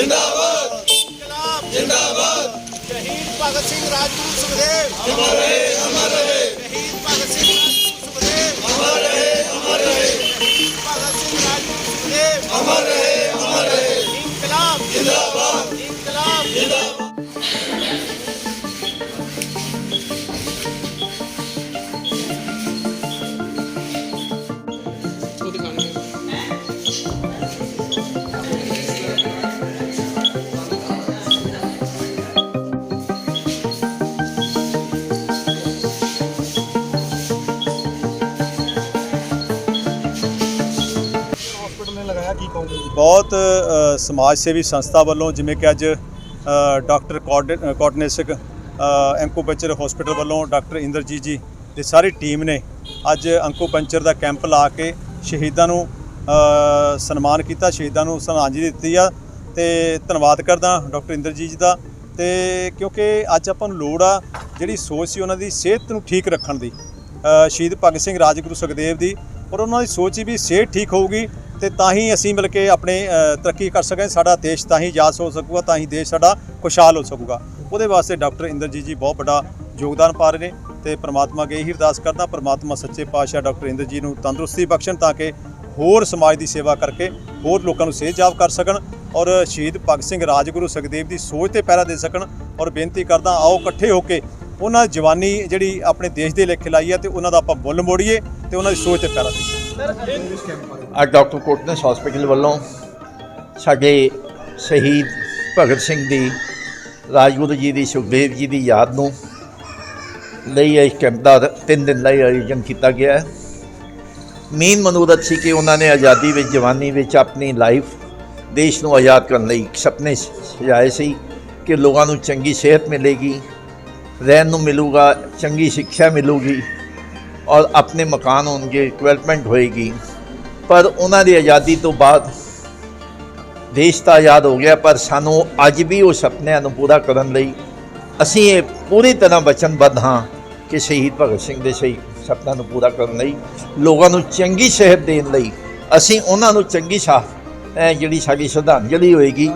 ਜਿੰਦਾਬਾਦ। ਇਨਕਲਾਬ। ਜਿੰਦਾਬਾਦ। ਸ਼ਹੀਦ ਭਗਤ ਸਿੰਘ ਰਾਜਗੁਰੂ ਸੁਖਦੇਵ। ਅਮਰ ਰਹੇ ਅਮਰ ਰਹੇ। ਸ਼ਹੀਦ ਭਗਤ ਸਿੰਘ ਰਾਜਗੁਰੂ ਸੁਖਦੇਵ। ਅਮਰ ਰਹੇ ਅਮਰ ਰਹੇ। ਸ਼ਹੀਦ ਭਗਤ ਸਿੰਘ ਰਾਜਗੁਰੂ ਸੁਖਦੇਵ। ਅਮਰ ਬਹੁਤ ਸਮਾਜ ਸੇਵੀ ਸੰਸਥਾ ਵੱਲੋਂ ਜਿਵੇਂ ਕਿ ਅੱਜ ਡਾਕਟਰ ਕੋਆਰਡਿ- ਕੋਆਰਡੀਨੇਸ਼ਨ ਐਂਕੋਪੰਚਰ ਹਸਪੀਟਲ ਵੱਲੋਂ ਡਾਕਟਰ ਇੰਦਰਜੀਤ ਜੀ ਤੇ ਸਾਰੀ ਟੀਮ ਨੇ ਅੱਜ ਅੰਕੋਪੰਚਰ ਦਾ ਕੈਂਪ ਲਾ ਕੇ ਸ਼ਹੀਦਾਂ ਨੂੰ ਸਨਮਾਨ ਕੀਤਾ, ਸ਼ਹੀਦਾਂ ਨੂੰ ਸ਼ਰਧਾਂਜਲੀ ਦਿੱਤੀ ਆ ਤੇ ਧੰਨਵਾਦ ਕਰਦਾ ਡਾਕਟਰ ਇੰਦਰਜੀਤ ਜੀ ਦਾ ਤੇ ਕਿਉਂਕਿ ਅੱਜ ਆਪਾਂ ਨੂੰ ਲੋੜ ਆ ਜਿਹੜੀ ਸੋਚ ਸੀ ਉਹਨਾਂ ਦੀ, ਸਿਹਤ ਨੂੰ ਠੀਕ ਰੱਖਣ ਦੀ। ਸ਼ਹੀਦ ਭਗਤ ਸਿੰਘ ਰਾਜਗੁਰੂ ਸੁਖਦੇਵ ਦੀ ਔਰ ਉਹਨਾਂ ਦੀ ਸੋਚ ਸੀ ਵੀ ਸਿਹਤ ਠੀਕ ਹੋਊਗੀ ਤੇ ਤਾਂ ਹੀ ਅਸੀਂ ਮਿਲ ਕੇ ਆਪਣੇ ਤਰੱਕੀ ਕਰ ਸਕਾਂਗੇ ਸਾਡਾ ਦੇਸ਼ ਤਾਂ ਹੀ ਆਜ਼ਾਦ ਹੋ ਸਕੂਗਾ, ਤਾਂ ਹੀ ਦੇਸ਼ ਸਾਡਾ ਖੁਸ਼ਹਾਲ ਹੋ ਸਕੂਗਾ। ਉਹਦੇ ਵਾਸਤੇ ਡਾਕਟਰ ਇੰਦਰਜੀਤ ਜੀ ਬਹੁਤ ਵੱਡਾ ਯੋਗਦਾਨ ਪਾ ਰਹੇ ਨੇ ਤੇ ਪ੍ਰਮਾਤਮਾ ਅੱਗੇ ਇਹੀ ਅਰਦਾਸ ਕਰਦਾ, ਪ੍ਰਮਾਤਮਾ ਸੱਚੇ ਪਾਤਸ਼ਾਹ ਡਾਕਟਰ ਇੰਦਰ ਜੀ ਨੂੰ ਤੰਦਰੁਸਤੀ ਬਖਸ਼ਣ ਤਾਂ ਕਿ ਹੋਰ ਸਮਾਜ ਦੀ ਸੇਵਾ ਕਰਕੇ ਹੋਰ ਲੋਕਾਂ ਨੂੰ ਸਿਹਤਯਾਬ ਕਰ ਸਕਣ ਔਰ ਸ਼ਹੀਦ ਭਗਤ ਸਿੰਘ ਰਾਜਗੁਰੂ ਸੁਖਦੇਵ ਦੀ ਸੋਚ ਤੇ ਪਹਿਰਾ ਦੇ ਸਕਣ ਔਰ ਬੇਨਤੀ ਕਰਦਾ, ਆਓ ਇਕੱਠੇ ਹੋ ਕੇ ਉਹਨਾਂ ਜਵਾਨੀ ਜਿਹੜੀ ਆਪਣੇ ਦੇਸ਼ ਦੇ ਲੇਖੇ ਲਾਈ ਹੈ ਤੇ ਉਹਨਾਂ ਦਾ ਆਪਾਂ ਬੁੱਲ ਮੋੜੀਏ ਤੇ ਉਹਨਾਂ ਦੀ ਸੋਚ ਤੇ ਪੈਰਾ ਦੇਈਏ। ਅੱਜ ਡਾਕਟਰ ਕੋਟਨਸ ਹਸਪੀਟਲ ਵੱਲੋਂ ਸਾਡੇ ਸ਼ਹੀਦ ਭਗਤ ਸਿੰਘ ਦੀ ਰਾਜਗੁਰੂ ਜੀ ਦੀ, ਸੁਖਦੇਵ ਜੀ ਦੀ ਯਾਦ ਨੂੰ ਲਈ ਇਹ ਕੈਂਪ ਦਾ ਤਿੰਨ ਦਿਨ ਲਈ ਆਯੋਜਨ ਕੀਤਾ ਗਿਆ ਹੈ। ਮੇਨ ਮਨੋਰਥ ਸੀ ਕਿ ਉਹਨਾਂ ਨੇ ਆਜ਼ਾਦੀ ਵਿੱਚ, ਜਵਾਨੀ ਵਿੱਚ ਆਪਣੀ ਲਾਈਫ ਦੇਸ਼ ਨੂੰ ਆਜ਼ਾਦ ਕਰਨ ਲਈ ਸੁਪਨੇ ਸਜਾਏ ਸੀ ਕਿ ਲੋਕਾਂ ਨੂੰ ਚੰਗੀ ਸਿਹਤ ਮਿਲੇਗੀ, ਰਹਿਣ ਨੂੰ ਮਿਲੂਗਾ, ਚੰਗੀ ਸਿੱਖਿਆ ਮਿਲੂਗੀ। ਔਰ ਆਪਣੇ ਮਕਾਨ ਹੋਣਗੇ ਡਿਵੈਲਪਮੈਂਟ ਹੋਏਗੀ। ਪਰ ਉਹਨਾਂ ਦੀ ਆਜ਼ਾਦੀ ਤੋਂ ਬਾਅਦ ਦੇਸ਼ ਤਾਂ ਆਜ਼ਾਦ ਹੋ ਗਿਆ, ਪਰ ਸਾਨੂੰ ਅੱਜ ਵੀ ਉਹ ਸੁਪਨਿਆਂ ਨੂੰ ਪੂਰਾ ਕਰਨ ਲਈ ਅਸੀਂ ਇਹ ਪੂਰੀ ਤਰ੍ਹਾਂ ਵਚਨਬੱਧ ਹਾਂ ਕਿ ਸ਼ਹੀਦ ਭਗਤ ਸਿੰਘ ਦੇ ਸ਼ਹੀਦ ਸੁਪਨਿਆਂ ਨੂੰ ਪੂਰਾ ਕਰਨ ਲਈ, ਲੋਕਾਂ ਨੂੰ ਚੰਗੀ ਸਿਹਤ ਦੇਣ ਲਈ ਅਸੀਂ ਉਹਨਾਂ ਨੂੰ ਚੰਗੀ ਸਾਹ ਜਿਹੜੀ ਸਾਡੀ ਸ਼ਰਧਾਂਜਲੀ ਹੋਏਗੀ,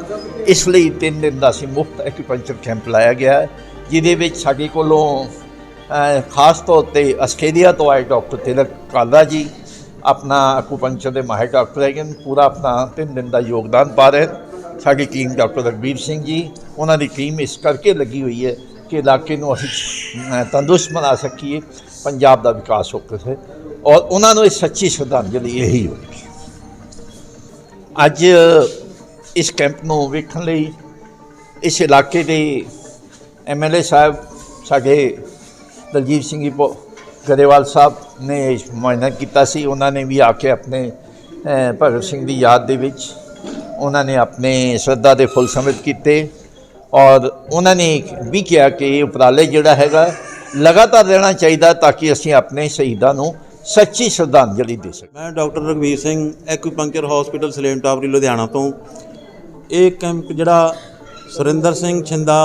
ਇਸ ਲਈ ਤਿੰਨ ਦਿਨ ਦਾ ਅਸੀਂ ਮੁਫਤ ਐਕੂਪੰਚਰ ਕੈਂਪ ਲਾਇਆ ਗਿਆ ਜਿਹਦੇ ਵਿੱਚ ਸਾਡੇ ਕੋਲੋਂ ਖਾਸ ਤੌਰ ਤੇ ਆਸਟ੍ਰੇਲੀਆ ਤੋਂ ਆਏ ਡਾਕਟਰ ਤਿਲਕ ਕਾਲਾ ਜੀ ਆਪਣਾ ਐਕੂਪੰਚਰ ਦੇ ਮਾਹਿਰ ਡਾਕਟਰ ਹੈਗੇ ਪੂਰਾ ਆਪਣਾ ਤਿੰਨ ਦਿਨ ਦਾ ਯੋਗਦਾਨ ਪਾ ਰਹੇ। ਸਾਡੀ ਟੀਮ ਡਾਕਟਰ ਰਗਵੀਰ ਸਿੰਘ ਜੀ ਉਹਨਾਂ ਦੀ ਟੀਮ ਇਸ ਕਰਕੇ ਲੱਗੀ ਹੋਈ ਹੈ ਕਿ ਇਲਾਕੇ ਨੂੰ ਅਸੀਂ ਤੰਦਰੁਸਤ ਬਣਾ ਸਕੀਏ ਪੰਜਾਬ ਦਾ ਵਿਕਾਸ ਹੋ ਸਕੇ। ਔਰ ਉਹਨਾਂ ਨੂੰ ਇਹ ਸੱਚੀ ਸ਼ਰਧਾਂਜਲੀ ਇਹੀ ਹੋਵੇਗੀ ਅੱਜ ਇਸ ਕੈਂਪ ਨੂੰ ਵੇਖਣ ਲਈ ਇਸ ਇਲਾਕੇ ਦੇ ਐਮਐਲਏ ਸਾਹਿਬ ਸਾਡੇ ਦਲਜੀਤ ਸਿੰਘ ਜੀ ਗਰੇਵਾਲ ਸਾਹਿਬ ਨੇ ਮੁਆਇਨਾ ਕੀਤਾ ਸੀ। ਉਹਨਾਂ ਨੇ ਵੀ ਆ ਕੇ ਆਪਣੇ ਭਗਤ ਸਿੰਘ ਦੀ ਯਾਦ ਦੇ ਵਿੱਚ ਉਹਨਾਂ ਨੇ ਆਪਣੇ ਸ਼ਰਧਾ ਦੇ ਫੁੱਲ ਸਮਿਤ ਕੀਤੇ। ਔਰ ਉਹਨਾਂ ਨੇ ਵੀ ਕਿਹਾ ਕਿ ਇਹ ਉਪਰਾਲੇ ਜਿਹੜਾ ਹੈਗਾ, ਲਗਾਤਾਰ ਰਹਿਣਾ ਚਾਹੀਦਾ ਤਾਂ ਕਿ ਅਸੀਂ ਆਪਣੇ ਸ਼ਹੀਦਾਂ ਨੂੰ ਸੱਚੀ ਸ਼ਰਧਾਂਜਲੀ ਦੇ ਸਕੀਏ। ਮੈਂ doctor Ragbir Singh acupuncture hospital, Salem Tabri, Ludhiana ਤੋਂ। ਇਹ ਕੈਂਪ ਜਿਹੜਾ ਸੁਰਿੰਦਰ ਸਿੰਘ ਛਿੰਦਾ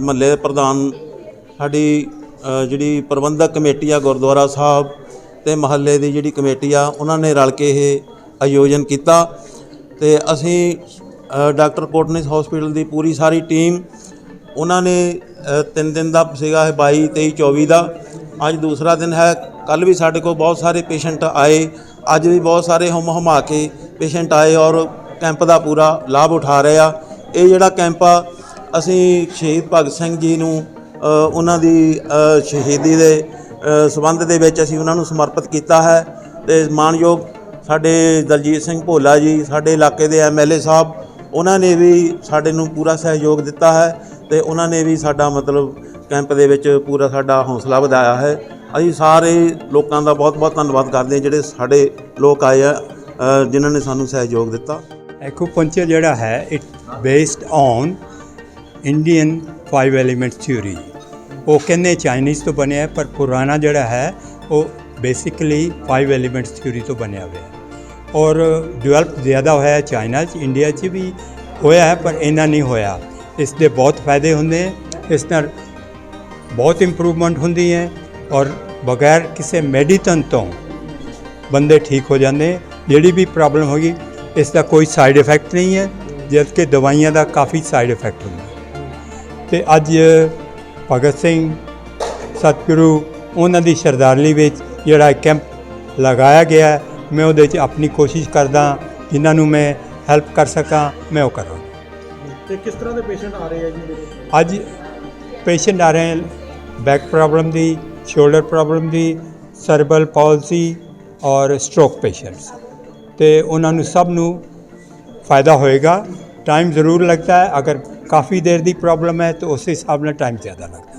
ਮਹੱਲੇ ਦੇ ਪ੍ਰਧਾਨ ਸਾਡੀ ਜਿਹੜੀ ਪ੍ਰਬੰਧਕ ਕਮੇਟੀ ਆ ਗੁਰਦੁਆਰਾ ਸਾਹਿਬ ਤੇ ਮਹੱਲੇ ਦੀ ਜਿਹੜੀ ਕਮੇਟੀ ਆ ਉਹਨਾਂ ਨੇ ਰਲ ਕੇ ਇਹ ਆਯੋਜਨ ਕੀਤਾ ਤੇ ਅਸੀਂ ਡਾਕਟਰ ਕੋਟਨਿਸ ਹਸਪੀਟਲ ਦੀ ਪੂਰੀ ਸਾਰੀ ਟੀਮ ਉਹਨਾਂ ਨੇ ਅ, ਤਿੰਨ ਦਿਨ ਦਾ ਸੀਗਾ ਇਹ 22 23 24 ਦਾ। ਅੱਜ ਦੂਸਰਾ ਦਿਨ ਹੈ ਕੱਲ ਵੀ ਸਾਡੇ ਕੋਲ ਬਹੁਤ ਸਾਰੇ ਪੇਸ਼ੈਂਟ ਆਏ ਅੱਜ ਵੀ ਬਹੁਤ ਸਾਰੇ ਹਮ ਹਮਾ ਕੇ ਪੇਸ਼ੈਂਟ ਆਏ ਔਰ ਕੈਂਪ ਦਾ ਪੂਰਾ ਲਾਭ ਉਠਾ ਰਹੇ ਆ। ਇਹ ਜਿਹੜਾ ਕੈਂਪ ਆ ਅਸੀਂ ਸ਼ਹੀਦ ਭਗਤ ਸਿੰਘ ਜੀ ਨੂੰ ਉਹਨਾਂ ਦੀ ਸ਼ਹੀਦੀ ਦੇ ਅ, ਸੰਬੰਧ ਦੇ ਵਿੱਚ ਅਸੀਂ ਉਹਨਾਂ ਨੂੰ ਸਮਰਪਿਤ ਕੀਤਾ ਹੈ। ਤੇ ਮਾਨਯੋਗ ਸਾਡੇ ਦਲਜੀਤ ਸਿੰਘ ਭੋਲਾ ਜੀ ਸਾਡੇ ਇਲਾਕੇ ਦੇ ਐਮਐਲਏ ਸਾਹਿਬ ਉਹਨਾਂ ਨੇ ਵੀ ਸਾਡੇ ਨੂੰ ਪੂਰਾ ਸਹਿਯੋਗ ਦਿੱਤਾ ਹੈ ਤੇ ਉਹਨਾਂ ਨੇ ਵੀ ਸਾਡਾ ਮਤਲਬ ਕੈਂਪ ਦੇ ਵਿੱਚ ਪੂਰਾ ਸਾਡਾ ਹੌਸਲਾ ਵਧਾਇਆ ਹੈ। ਅਸੀਂ ਸਾਰੇ ਲੋਕਾਂ ਦਾ ਬਹੁਤ-ਬਹੁਤ ਧੰਨਵਾਦ ਕਰਦੇ ਹਾਂ ਜਿਹੜੇ ਸਾਡੇ ਲੋਕ ਆਏ ਆ ਜਿਨ੍ਹਾਂ ਨੇ ਸਾਨੂੰ ਸਹਿਯੋਗ ਦਿੱਤਾ। ਐਕੂਪੰਕਚਰ ਜਿਹੜਾ ਹੈ it based on Indian five element theory ਉਹ ਕਹਿੰਦੇ ਚਾਈਨੀਜ਼ ਤੋਂ ਬਣਿਆ ਪਰ ਪੁਰਾਣਾ ਜਿਹੜਾ ਹੈ, ਉਹ ਬੇਸਿਕਲੀ ਫਾਈਵ ਐਲੀਮੈਂਟਸ ਥਿਊਰੀ ਤੋਂ ਬਣਿਆ ਹੋਇਆ ਹੈ। ਔਰ ਡਿਵੈਲਪ ਜ਼ਿਆਦਾ ਹੋਇਆ ਚਾਈਨਾ 'ਚ ਇੰਡੀਆ 'ਚ ਵੀ ਹੋਇਆ ਹੈ, ਪਰ ਇੰਨਾ ਨਹੀਂ ਹੋਇਆ। ਇਸ ਦੇ ਬਹੁਤ ਫਾਇਦੇ ਹੁੰਦੇ ਇਸ ਨਾਲ ਬਹੁਤ ਇੰਪਰੂਵਮੈਂਟ ਹੁੰਦੀ ਹੈ, ਔਰ ਬਗੈਰ ਕਿਸੇ ਮੈਡੀਸਨ ਤੋਂ ਬੰਦੇ ਠੀਕ ਹੋ ਜਾਂਦੇ ਜਿਹੜੀ ਵੀ ਪ੍ਰੋਬਲਮ ਹੋਗੀ ਇਸ ਦਾ ਕੋਈ ਸਾਈਡ ਇਫੈਕਟ ਨਹੀਂ ਹੈ ਜਦ ਕਿ ਦਵਾਈਆਂ ਦਾ ਕਾਫੀ ਸਾਈਡ ਇਫੈਕਟ ਹੁੰਦਾ ਤੇ ਅੱਜ ਭਗਤ ਸਿੰਘ ਸਤਿਗੁਰੂ ਉਹਨਾਂ ਦੀ ਸ਼ਰਧਾਂਜਲੀ ਵਿੱਚ ਜਿਹੜਾ ਕੈਂਪ ਲਗਾਇਆ ਗਿਆ ਹੈ, ਮੈਂ ਉਹਦੇ 'ਚ ਆਪਣੀ ਕੋਸ਼ਿਸ਼ ਕਰਦਾ ਜਿਨ੍ਹਾਂ ਨੂੰ ਮੈਂ ਹੈਲਪ ਕਰ ਸਕਾਂ ਮੈਂ ਉਹ ਕਰਾਂ। ਤੇ ਕਿਸ ਤਰ੍ਹਾਂ ਦੇ ਪੇਸ਼ੈਂਟ ਆ ਰਹੇ ਆ ਜੀ? ਵਿੱਚ ਅੱਜ ਪੇਸ਼ੈਂਟ ਆ ਰਹੇ ਹਨ ਬੈਕ ਪ੍ਰੋਬਲਮ ਦੀ ਸ਼ੋਲਡਰ ਪ੍ਰੋਬਲਮ ਦੀ ਸਰਬਲ ਪਾਲਸੀ ਔਰ ਸਟ੍ਰੋਕ ਪੇਸ਼ੈਂਟਸ ਤੇ ਉਹਨਾਂ ਨੂੰ ਸਭ ਨੂੰ ਫਾਇਦਾ ਹੋਏਗਾ। ਟਾਈਮ ਜ਼ਰੂਰ ਲੱਗਦਾ ਹੈ। ਅਗਰ ਕਾਫੀ ਦੇਰ ਦੀ ਪ੍ਰੋਬਲਮ ਹੈ, ਤਾਂ ਉਸ ਹਿਸਾਬ ਨਾਲ ਟਾਈਮ ਜ਼ਿਆਦਾ ਲੱਗਦਾ ਹੈ।